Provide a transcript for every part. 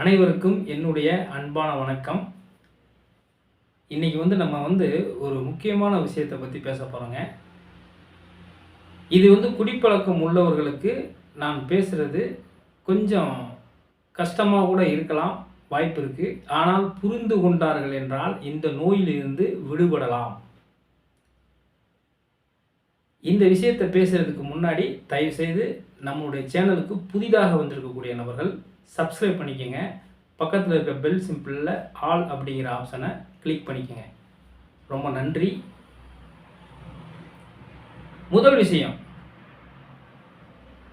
அனைவருக்கும் என்னுடைய அன்பான வணக்கம். இன்றைக்கி வந்து நம்ம வந்து ஒரு முக்கியமான விஷயத்தை பற்றி பேச போகிறோங்க இது வந்து குடிப்பழக்கம் உள்ளவர்களுக்கு நான் பேசுகிறது கொஞ்சம் கஷ்டமாக கூட இருக்கலாம் வாய்ப்பு இருக்குது ஆனால் புரிந்து கொண்டார்கள் என்றால் இந்த நோயிலிருந்து விடுபடலாம். இந்த விஷயத்தை பேசுகிறதுக்கு முன்னாடி தயவு செய்து நம்மளுடைய சேனலுக்கு புதிதாக வந்திருக்கக்கூடிய நபர்கள் சப்ஸ்கிரைப் பண்ணிக்கோங்க. பக்கத்தில் இருக்க பெல் சிம்பிளில் ஆல் அப்படிங்கிற ஆப்ஷனை கிளிக் பண்ணிக்கோங்க. ரொம்ப நன்றி. முதல் விஷயம்.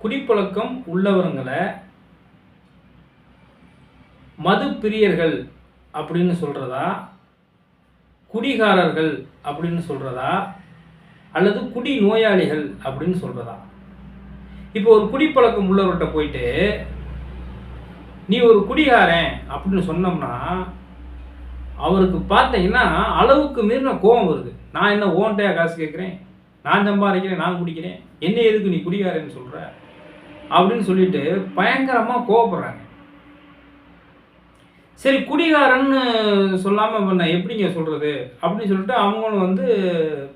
குடிப்பழக்கம் உள்ளவங்களை மது பிரியர்கள் அப்படின்னு சொல்கிறதா குடிகாரர்கள் அப்படின்னு சொல்கிறதா அல்லது குடி நோயாளிகள் அப்படின்னு சொல்கிறதா இப்போ ஒரு குடிப்பழக்கம் உள்ளவர்கிட்ட போயிட்டு நீ ஒரு குடிகாரன் அப்படின்னு சொன்னோம்னா அவருக்கு பார்த்தீங்கன்னா அளவுக்கு மீறின கோபம் வருது. நான் என்ன ஓன்ட்டையா காசு கேட்குறேன்? நான் சம்பாதிக்கிறேன் நான் குடிக்கிறேன். என்ன எதுக்கு நீ குடிகாரன்னு சொல்கிற அப்படின்னு சொல்லிட்டு பயங்கரமாக கோவப்படுறாங்க. சரி குடிகாரன்னு சொல்லாமல் பண்ண எப்படிங்க சொல்கிறது அப்படின்னு சொல்லிட்டு அவங்களும் வந்து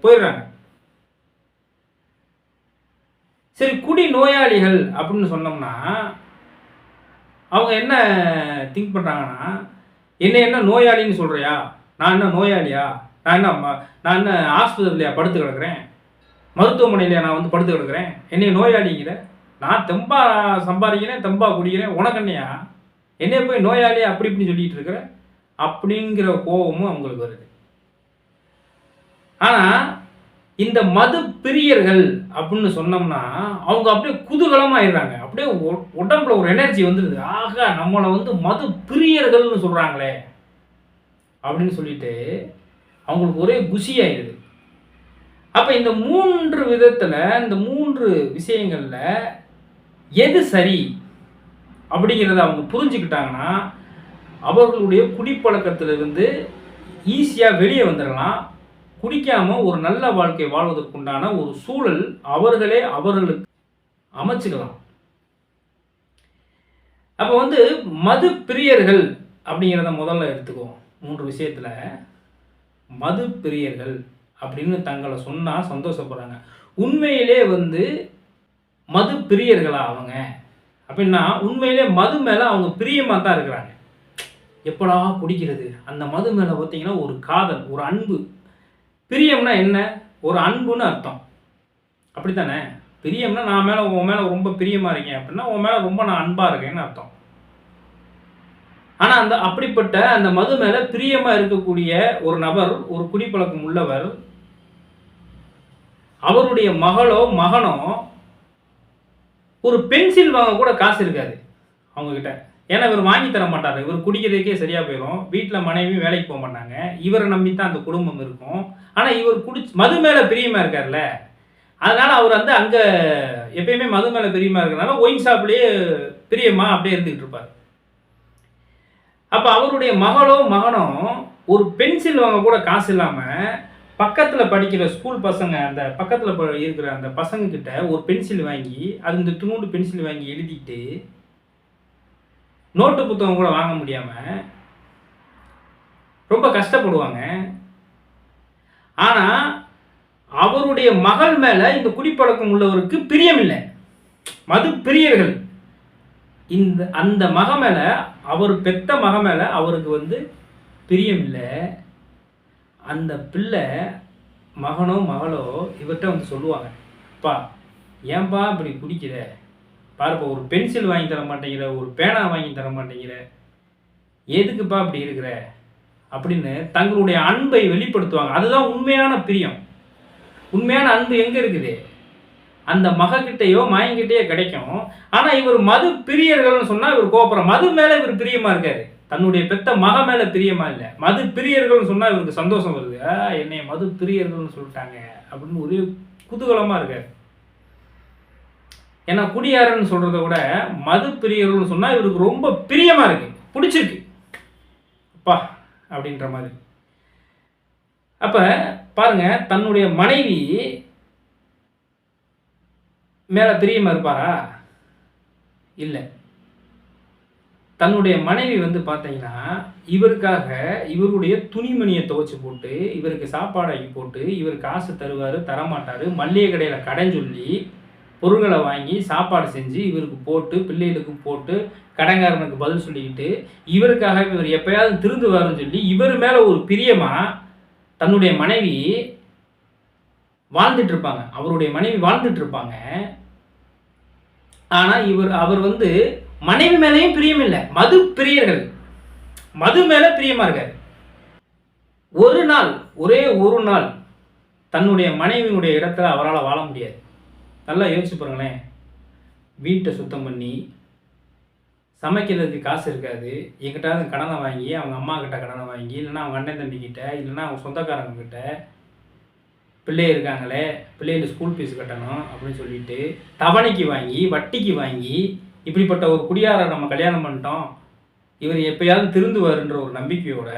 போயிடுறாங்க. சரி குடி நோயாளிகள் அப்படின்னு சொன்னோம்னா அவங்க என்ன திங்க் பண்ணுறாங்கன்னா என்ன என்ன நோயாளின்னு சொல்கிறியா நான் என்ன நோயாளியா? நான் என்ன ம- நான் என்ன ஆஸ்பத்திரிலையா படுத்து கிடக்குறேன்? மருத்துவமனையிலையா நான் வந்து படுத்து கிடக்குறேன்? என்னைய நோயாளிங்கிற? நான் தெம்பா சம்பாதிக்கிறேன் தெம்பா குடிக்கிறேன் உனக்கண்ணையா என்னைய? போய் நோயாளி அப்படி இப்படி சொல்லிகிட்டு இருக்கிற? அப்படிங்கிற கோபமும் அவங்களுக்கு வருது. ஆனால் இந்த மது பிரியர்கள் அப்படின்னு சொன்னோம்னா அவங்க அப்படியே குதூகலமாயிடுறாங்க. அப்படியே உடம்புல ஒரு எனர்ஜி வந்துடுது ஆகா நம்மளை வந்து மது பிரியர்கள்னு சொல்கிறாங்களே அப்படின்னு சொல்லிட்டு அவங்களுக்கு ஒரே குஷி ஆயிடுது அப்போ இந்த மூன்று விதத்தில் இந்த மூன்று விஷயங்களில் எது சரி அப்படிங்கிறத அவங்க புரிஞ்சுக்கிட்டாங்கன்னா அவர்களுடைய குடிப்பழக்கத்திலிருந்து ஈஸியாக வெளியே வந்துடலாம் குடிக்காமல் ஒரு நல்ல வாழ்க்கை வாழ்வதற்குண்டான ஒரு சூழல் அவர்களே அவர்களுக்கு அமைச்சுக்கலாம். அப்போ வந்து மது பிரியர்கள் அப்படிங்கிறத முதல்ல எடுத்துக்குவோம். மூன்று விஷயத்தில் மது பிரியர்கள் அப்படின்னு தங்களை சொன்னால் சந்தோஷப்படுறாங்க. உண்மையிலே வந்து மது பிரியர்களா அவங்க? அப்படின்னா உண்மையிலே மது மேலே அவங்க பிரியமாக தான் இருக்கிறாங்க. எப்படா குடிக்கிறது? அந்த மது மேலே பார்த்தீங்கன்னா ஒரு காதல் ஒரு அன்பு பிரியம்னா என்ன? ஒரு அன்புன்னு அர்த்தம். அப்படித்தானே? பிரியம்னா நான் மேலே உன் மேலே ரொம்ப பிரியமாக இருக்கேன் அப்படின்னா உன் மேலே ரொம்ப நான் அன்பாக இருக்கேன்னு அர்த்தம். ஆனால் அந்த அப்படிப்பட்ட அந்த மது மேலே பிரியமாக இருக்கக்கூடிய ஒரு நபர் ஒரு குடிப்பழக்கம் உள்ளவர் அவருடைய மகளோ மகனோ ஒரு பென்சில் வாங்க கூட காசு இருக்காது அவங்கக்கிட்ட ஏன்னா இவர் வாங்கி தர மாட்டார். இவர் குடிக்கிறதுக்கே சரியாக போயிடும் வீட்டில் மனைவி வேலைக்கு போக மாட்டாங்க. இவரை நம்பி தான் அந்த குடும்பம் இருக்கும். ஆனால் இவர் குடிச்சு மது மேலே பிரியமாக இருக்கார்ல? அதனால் அவர் வந்து அங்கே எப்பயுமே மது மேலே பிரியமாக இருக்கிறனால ஒயின் ஷாப்லேயே பிரியமாக அப்படியே இருந்துக்கிட்டு இருப்பார். அப்போ அவருடைய மகளோ மகனோ ஒரு பென்சில் வாங்க கூட காசு இல்லாமல் பக்கத்தில் படிக்கிற ஸ்கூல் பசங்க அந்த பக்கத்தில் இருக்கிற அந்த பசங்கக்கிட்ட ஒரு பென்சில் வாங்கி அது இந்த துணூண்டு பென்சில் வாங்கி எழுதிட்டு நோட்டு புத்தகம் கூட வாங்க முடியாமல் ரொம்ப கஷ்டப்படுவாங்க. ஆனால் அவருடைய மகள் மேலே இந்த குடிப்பழக்கம் உள்ளவருக்கு பிரியம் இல்லை மது பிரியர்கள். இந்த அந்த மக மேலே அவர் பெத்த மக மேலே அவருக்கு வந்து பிரியம் இல்லை அந்த பிள்ளை மகனோ மகளோ இவர்கிட்ட வந்து சொல்லுவாங்க அப்பா ஏன்பா இப்படி குடிக்கிற? பாருப்பா ஒரு பென்சில் வாங்கி தர மாட்டேங்கிற ஒரு பேனா வாங்கி தர மாட்டேங்கிற. எதுக்குப்பா அப்படி இருக்கிற? அப்படின்னு தங்களுடைய அன்பை வெளிப்படுத்துவாங்க. அதுதான் உண்மையான பிரியம். உண்மையான அன்பு எங்கே இருக்குது? அந்த மகக்கிட்டேயோ மகன்கிட்டயோ கிடைக்கும். ஆனால் இவர் மது பிரியர்கள்னு சொன்னால் இவர் கோபுரம் மது மேலே இவர் பிரியமாக இருக்காரு. தன்னுடைய பெத்த மக மேலே பிரியமா இல்லை. மது பிரியர்கள்னு சொன்னால் இவருக்கு சந்தோஷம் வருது. என்னை மது பிரியர்கள்னு சொல்லிட்டாங்க அப்படின்னு ஒரே குதூகலமாக இருக்காரு. ஏன்னா குடியாரன்னு சொல்கிறத விட மது பிரியர்கள்னு சொன்னால் இவருக்கு ரொம்ப பிரியமாக இருக்கு. பிடிச்சிருக்கு. அப்பா. அப்படின்ற மாதிரி. அப்போ பாருங்க தன்னுடைய மனைவி மேலே பிரியமாக இருப்பாரா? இல்லை. தன்னுடைய மனைவி வந்து பார்த்தீங்கன்னா இவருக்காக இவருடைய துணிமணியை துவைச்சி போட்டு இவருக்கு சாப்பாடு போட்டு இவர் காசு தருவார் தரமாட்டார் மல்லிகை கடையில் கடன் சொல்லி பொருள்களை வாங்கி சாப்பாடு செஞ்சு இவருக்கு போட்டு பிள்ளைகளுக்கு போட்டு கடன்காரனுக்கு பதில் சொல்லிக்கிட்டு இவருக்காக இவர் எப்பயாவது திருந்துவாருன்னு சொல்லி இவர் மேலே ஒரு பிரியமாக தன்னுடைய மனைவி வாழ்ந்துட்டு இருப்பாங்க. அவருடைய மனைவி வாழ்ந்துட்டு இருப்பாங்க. ஆனால் இவர் அவர் வந்து மனைவி மேலேயும் பிரியம் இல்லை. மது பிரியர்கள். மது மேலே பிரியமாக இருக்கார். ஒரு நாள் ஒரே ஒரு நாள் தன்னுடைய மனைவியினுடைய இடத்துல அவரால் வாழ முடியாது. நல்லா யோசிச்சு பாருங்களேன். வீட்டை சுத்தம் பண்ணி சமைக்கிறதுக்கு காசு இருக்காது. எங்கிட்டாவது கடனை வாங்கி அவங்க அம்மா கிட்ட கடனை வாங்கி இல்லைன்னா அவங்க அண்ணன் தம்பி இல்லைனா இல்லைன்னா அவங்க சொந்தக்காரங்க கிட்ட பிள்ளை இருக்காங்களே பிள்ளைகளுக்கு ஸ்கூல் ஃபீஸ் கட்டணும் அப்படின்னு சொல்லிட்டு தவணைக்கு வாங்கி வட்டிக்கு வாங்கி இப்படிப்பட்ட ஒரு குடியாரை நம்ம கல்யாணம் பண்ணிட்டோம். இவர் எப்பயாவது திருந்துவாருன்ற ஒரு நம்பிக்கையோட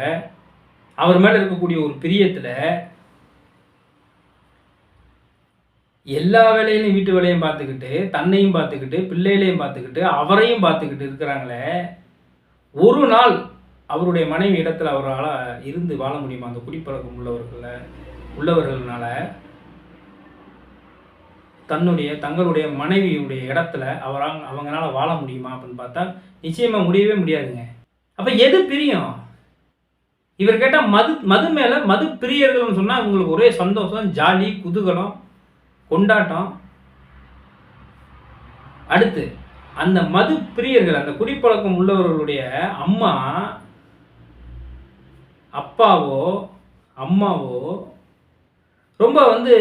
அவர் மேலே இருக்கக்கூடிய ஒரு பிரியத்தில் எல்லா வேலையிலையும் வீட்டு வேலையும் பார்த்துக்கிட்டு தன்னையும் பார்த்துக்கிட்டு பிள்ளைகளையும் பார்த்துக்கிட்டு அவரையும் பார்த்துக்கிட்டு இருக்கிறாங்களே ஒரு நாள் அவருடைய மனைவி இடத்துல அவரால் இருந்து வாழ முடியுமா? அந்த குடிப்பழக்கம் உள்ளவர்கள உள்ளவர்கள்னால தன்னுடைய தங்களுடைய மனைவியுடைய இடத்துல அவரால் அவங்களால வாழ முடியுமா அப்படின்னு பார்த்தா நிச்சயமாக முடியவே முடியாதுங்க. அப்போ எது பிரியம்? இவர் கேட்டால் மது மது மேலே மது பிரியர்கள்னு சொன்னால் உங்களுக்கு ஒரே சந்தோஷம் ஜாலி குதூகலம் கொண்டாட்டம். அடுத்து அந்த மது பிரியர்கள் அந்த குடிப்பழக்கம் உள்ளவர்களுடைய அம்மா அப்பாவோ அம்மாவோ ரொம்ப வந்து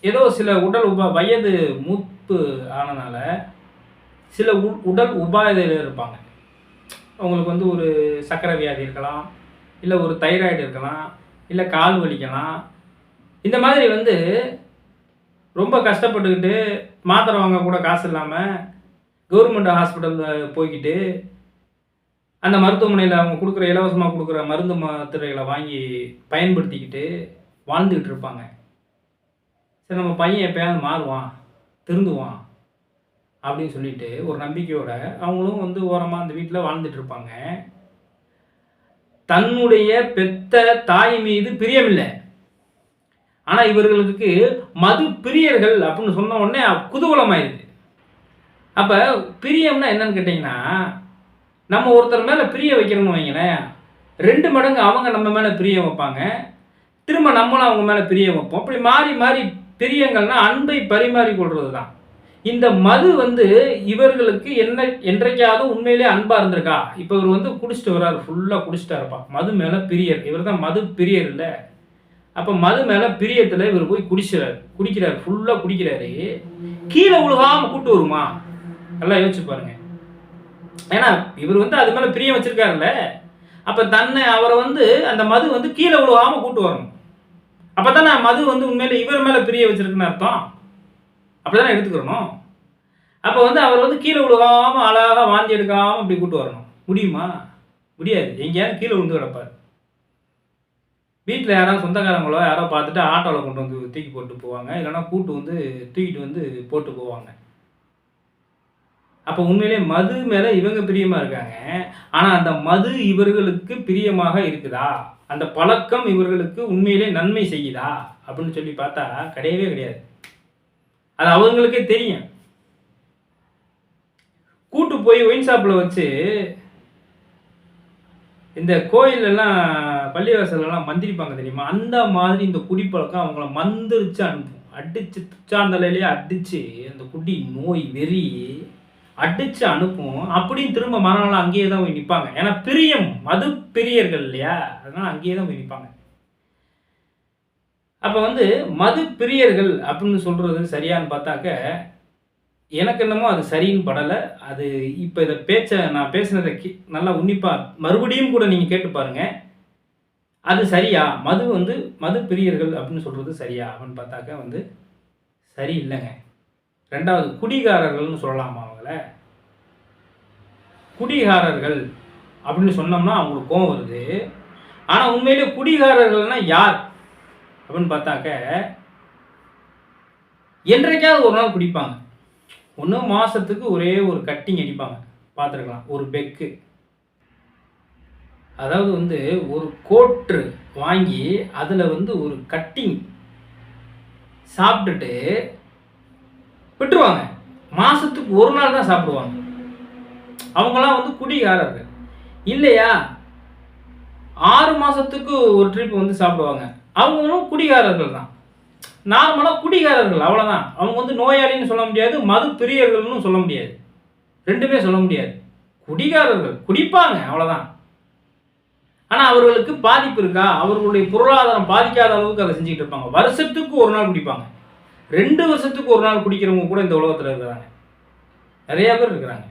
ஏதோ சில உடல் உபா வயது மூப்பு ஆனனால சில உ- உடல் உபாதையில் இருப்பாங்க. அவங்களுக்கு வந்து ஒரு சக்கரை வியாதி இருக்கலாம் இல்லை ஒரு தைராய்டு இருக்கலாம் இல்லை கால் வலிக்கலாம். இந்த மாதிரி வந்து ரொம்ப கஷ்டப்பட்டுக்கிட்டு மாத்திரை வாங்க கூட காசு இல்லாமல் கவர்மெண்ட் ஹாஸ்பிட்டலில் போய்கிட்டு அந்த மருத்துவமனையில் அவங்க கொடுக்குற இலவசமாக கொடுக்குற மருந்து மாத்திரைகளை வாங்கி பயன்படுத்திக்கிட்டு வாழ்ந்துக்கிட்டு இருப்பாங்க. சரி நம்ம பையன் எப்பயாவது மாறுவான் திருந்துவான் அப்படின்னு சொல்லிட்டு ஒரு நம்பிக்கையோட அவங்களும் வந்து ஓரமாக அந்த வீட்டில் வாழ்ந்துட்டு இருப்பாங்க. தன்னுடைய பெத்த தாய் மீது பிரியமில்லை. ஆனால் இவர்களுக்கு மது பிரியர்கள் அப்படின்னு சொன்ன உடனே குதூகலமாயிருது. அப்போ பிரியம்னா என்னன்னு கேட்டிங்கன்னா நம்ம ஒருத்தர் மேலே பிரிய வைக்கிறோம்னு வைங்களேன் ரெண்டு மடங்கு அவங்க நம்ம மேலே பிரியம் வைப்பாங்க திரும்ப நம்மளும் அவங்க மேலே பிரியம் வைப்போம். அப்படி மாறி மாறி பிரியங்கள்னா அன்பை பரிமாறி கொள்வது தான் இந்த மது வந்து இவர்களுக்கு என்ன என்றைக்காவது உண்மையிலே அன்பாக இருந்திருக்கா? இப்போ இவர் வந்து குடிச்சிட்டு வர்றாரு ஃபுல்லாக குடிச்சிட்டாருப்பா. மது மேலே பிரியர். இவர் தான் மது பிரியர் இல்லை. அப்போ மது மேலே பிரியத்தில் இவர் போய் குடிச்சிறாரு. குடிக்கிறாரு ஃபுல்லாக குடிக்கிறாரு. கீழே உழுகாமல் கூட்டு வருமா? நல்லா யோசிச்சு பாருங்க. ஏன்னா இவர் வந்து அது மேலே பிரியம் வச்சிருக்காருல்ல. அப்போ தன்னை அவரை வந்து அந்த மது வந்து கீழே உழுகாமல் கூட்டு வரணும். அப்போ தானே மது வந்து உண்மையில இவர் மேலே பிரிய வச்சிருக்குன்னு அர்த்தம்? அப்படி தானே எடுத்துக்கிறணும் அப்போ வந்து அவர் வந்து கீழே விழுகாமல் அழகாக வாந்தி எடுக்காமல் அப்படி கூட்டு வரணும். முடியுமா? முடியாது. எங்கேயாவது கீழே விழுந்து கிடப்பார். வீட்டில் யாராவது சொந்தக்காரங்களோ யாரோ பார்த்துட்டு ஆட்டோவில் கொண்டு வந்து தூக்கி போட்டு போவாங்க. இல்லைன்னா கூட்டு வந்து தூக்கிட்டு வந்து போட்டு போவாங்க. அப்போ உண்மையிலே மது மேலே இவங்க பிரியமாக இருக்காங்க. ஆனால் அந்த மது இவர்களுக்கு பிரியமாக இருக்குதா? அந்த பழக்கம் இவர்களுக்கு உண்மையிலே நன்மை செய்யுதா? அப்படின்னு சொல்லி பார்த்தா கிடையவே கிடையாது. அது அவங்களுக்கே தெரியும். கூட்டு போய் ஒயின் ஷாப்பில் வச்சு இந்த கோயிலெல்லாம் பள்ளிவாசலெல்லாம் மந்திரிப்பாங்க தெரியுமா? அந்த மாதிரி இந்த குடிப்பழக்கம் அவங்கள மந்திரிச்சு அனுப்பும். அடிச்சு துச்சாந்தலையிலேயே அடிச்சு அந்த குடி நோய் வெறி அடிச்சு அனுப்பும். அப்படியும் திரும்ப மறுநாள் அங்கேயே தான் போய் நிற்பாங்க ஏன்னா பிரியம் மது பிரியர்கள் இல்லையா? அதனால அங்கேயே தான் போய் நிற்பாங்க அப்போ வந்து மது பிரியர்கள் அப்படின்னு சொல்கிறது சரியான்னு பார்த்தாக்க எனக்கு என்னமோ அது சரின்னு படலை. அது இப்போ இதை பேச்சை நான் பேசுனதை கி நல்லா உன்னிப்பாக மறுபடியும் கூட நீங்கள் கேட்டு பாருங்கள் அது சரியா? மது வந்து மது பிரியர்கள் அப்படின்னு சொல்கிறது சரியா? அப்படின்னு பார்த்தாக்க வந்து சரி இல்லைங்க. ரெண்டாவது குடிகாரர்கள்னு சொல்லலாமா அவங்கள? குடிகாரர்கள் அப்படின்னு சொன்னோம்னா அவங்களுக்கு கோவம் வருது. ஆனால் உண்மையிலே குடிகாரர்கள்னா யார்? அப்படின்னு பார்த்தாக்க என்றைக்காவது ஒரு நாள் குடிப்பாங்க. ஒன்று மாதத்துக்கு ஒரே ஒரு கட்டிங் அடிப்பாங்க. பார்த்துருக்கலாம். ஒரு பெக்கு. அதாவது வந்து ஒரு கோட்ரு வாங்கி அதில் வந்து ஒரு கட்டிங் சாப்பிட்டுட்டு விட்டுருவாங்க. மாதத்துக்கு ஒரு நாள் தான் சாப்பிடுவாங்க. அவங்களாம் வந்து குடிகாரர்கள். இல்லையா? ஆறு மாதத்துக்கு ஒரு ட்ரிப் வந்து சாப்பிடுவாங்க. அவங்களும் குடிகாரர்கள் தான். நார்மலாக குடிகாரர்கள் அவ்வளோதான் அவங்க வந்து நோயாளின்னு சொல்ல முடியாது மது பிரியர்கள்னு சொல்ல முடியாது. ரெண்டுமே சொல்ல முடியாது. குடிகாரர்கள் குடிப்பாங்க அவ்வளோதான் ஆனால் அவர்களுக்கு பாதிப்பு இருக்கா? அவர்களுடைய பொருளாதாரம் பாதிக்காத அளவுக்கு அதை செஞ்சுக்கிட்டு இருப்பாங்க. வருஷத்துக்கு ஒரு நாள் குடிப்பாங்க. ரெண்டு வருஷத்துக்கு ஒரு நாள் குடிக்கிறவங்க கூட இந்த உலகத்தில் இருக்கிறாங்க. நிறைய பேர் இருக்கிறாங்க.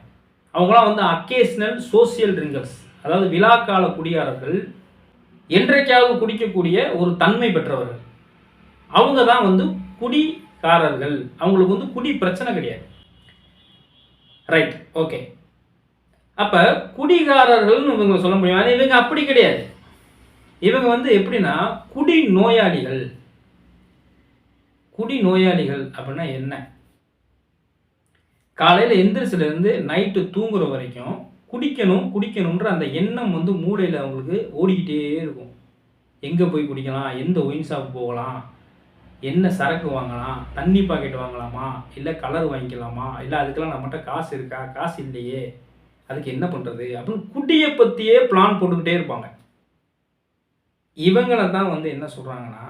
அவங்களாம் வந்து அக்கேஷனல் சோசியல் ட்ரிங்கர்ஸ் அதாவது விழாக்கால குடியாரர்கள் என்றைக்காவது குடிக்கக்கூடிய ஒரு தன்மை பெற்றவர்கள். அவங்க தான் வந்து குடிக்காரர்கள் அவங்களுக்கு வந்து குடி பிரச்சனை கிடையாது. ரைட் ஓகே அப்போ குடிகாரர்கள்னு இவங்க சொல்ல முடியும். ஆனால் இவங்க அப்படி கிடையாது. இவங்க வந்து எப்படின்னா குடி நோயாளிகள். குடி நோயாளிகள் அப்படின்னா என்ன? காலையில் எந்திரிச்சிலேருந்து நைட்டு தூங்குற வரைக்கும் குடிக்கணும் குடிக்கணுன்ற அந்த எண்ணம் வந்து மூளையில் அவங்களுக்கு ஓடிக்கிட்டே இருக்கும். எங்கே போய் குடிக்கலாம்? எந்த ஒயின் ஷாப் போகலாம்? என்ன சரக்கு வாங்கலாம்? தண்ணி பாக்கெட் வாங்கலாமா? இல்லை கலர் வாங்கிக்கலாமா? இல்லை அதுக்கெல்லாம் நம்மகிட்ட காசு இருக்கா? காசு இல்லையே. அதுக்கு என்ன பண்ணுறது அப்படின்னு குடியை பற்றியே பிளான் போட்டுக்கிட்டே இருப்பாங்க. இவங்களை தான் வந்து என்ன சொல்கிறாங்கன்னா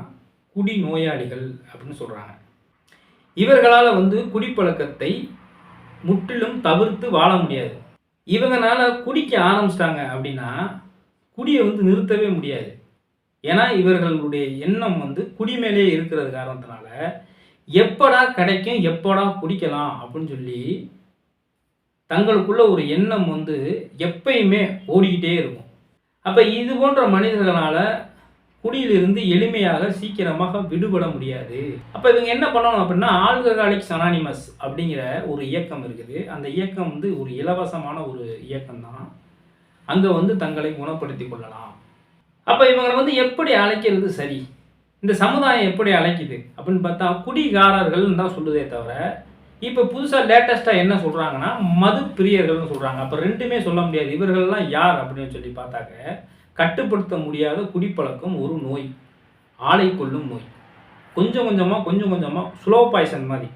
குடி நோயாளிகள் அப்படின்னு சொல்கிறாங்க இவர்களால் வந்து குடிப்பழக்கத்தை முற்றிலும் தவிர்த்து வாழ முடியாது. இவங்களால் குடிக்க ஆரம்பிச்சிட்டாங்க அப்படின்னா குடியை வந்து நிறுத்தவே முடியாது. ஏன்னா இவர்களுடைய எண்ணம் வந்து குடி மேலே இருக்கிறது காரணத்தினால எப்படா கிடைக்கும் எப்படா குடிக்கலாம் அப்படின்னு சொல்லி தங்களுக்குள்ள ஒரு எண்ணம் வந்து எப்பயுமே ஓடிக்கிட்டே இருக்கும். அப்போ இது போன்ற மனிதர்களால் குடியிலிருந்து எளிமையாக சீக்கிரமாக விடுபட முடியாது. அப்போ இவங்க என்ன பண்ணணும் அப்படின்னா ஆல்கஹாலிக் சனானிமஸ் அப்படிங்கிற ஒரு இயக்கம் இருக்குது. அந்த இயக்கம் வந்து ஒரு இலவசமான ஒரு இயக்கம் தான் அங்கே வந்து தங்களை குணப்படுத்தி கொள்ளலாம். அப்போ இவங்களை வந்து எப்படி அழைக்கிறது சரி? இந்த சமுதாயம் எப்படி அழைக்குது அப்படின்னு பார்த்தா குடிகாரர்கள்னு தான் சொல்லுதே தவிர இப்போ புதுசாக லேட்டஸ்ட்டாக என்ன சொல்கிறாங்கன்னா மது பிரியர்கள்னு சொல்கிறாங்க அப்போ ரெண்டுமே சொல்ல முடியாது. இவர்கள்லாம் யார் அப்படின்னு சொல்லி பார்த்தாக்க கட்டுப்படுத்த முடியாத குடிப்பழக்கம் ஒரு நோய். ஆளை கொள்ளும் நோய். கொஞ்சம் கொஞ்சமாக கொஞ்சம் கொஞ்சமாக ஸ்லோ பாய்சன் மாதிரி.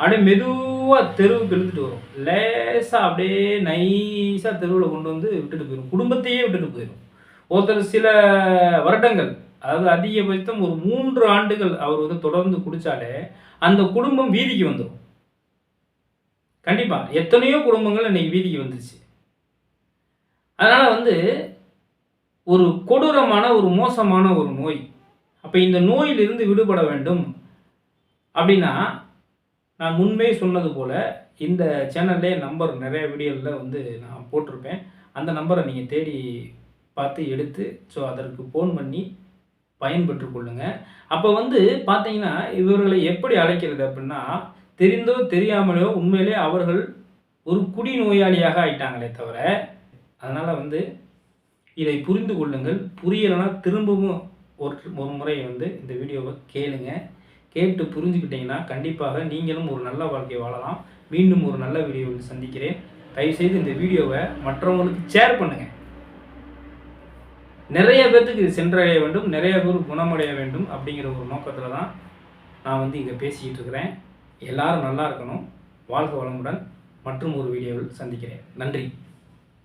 அப்படியே மெதுவாக தெருவுக்கு இழுத்துட்டு வரும். லேசாக அப்படியே நைஸாக தெருவில் கொண்டு வந்து விட்டுட்டு போயிடும் குடும்பத்தையே விட்டுட்டு போயிடும் ஒருத்தர் சில வருடங்கள் அதாவது அதிகபட்சம் ஒரு மூன்று ஆண்டுகள் அவர் வந்து தொடர்ந்து குடித்தாலே அந்த குடும்பம் வீதிக்கு வந்துடும் கண்டிப்பாக எத்தனையோ குடும்பங்கள் இன்னைக்கு வீதிக்கு வந்துச்சு அதனால் வந்து ஒரு கொடூரமான ஒரு மோசமான ஒரு நோய். அப்போ இந்த நோயிலிருந்து விடுபட வேண்டும். அப்படின்னா நான் முன்பே சொன்னது போல் இந்த சேனல்லே நம்பர் நிறைய வீடியோவில் வந்து நான் போட்டிருப்பேன். அந்த நம்பரை நீங்கள் தேடி பார்த்து எடுத்து ஸோ அதற்கு ஃபோன் பண்ணி பயன்பெற்று கொள்ளுங்கள் அப்போ வந்து பார்த்தீங்கன்னா இவர்களை எப்படி அழைக்கிறது அப்படின்னா தெரிந்தோ தெரியாமலோ உண்மையிலே அவர்கள் ஒரு குடி நோயாளியாக ஆயிட்டாங்களே தவிர அதனால் வந்து இதை புரிந்து கொள்ளுங்கள். புரியலைன்னா திரும்பவும் ஒரு ஒரு முறை வந்து இந்த வீடியோவை கேளுங்க. கேட்டு புரிஞ்சுக்கிட்டீங்கன்னா கண்டிப்பாக நீங்களும் ஒரு நல்ல வாழ்க்கை வாழலாம். மீண்டும் ஒரு நல்ல வீடியோவில் சந்திக்கிறேன். தயவுசெய்து இந்த வீடியோவை மற்றவங்களுக்கு ஷேர் பண்ணுங்கள் நிறைய பேர்த்துக்கு இது சென்றடைய வேண்டும் நிறைய பேர் குணமடைய வேண்டும் அப்படிங்கிற ஒரு நோக்கத்தில் தான் நான் வந்து இங்கே பேசிக்கிட்டு இருக்கிறேன். எல்லாரும் நல்லா இருக்கணும். வாழ்க வளமுடன். மற்றும் ஒரு வீடியோவில் சந்திக்கிறேன். நன்றி.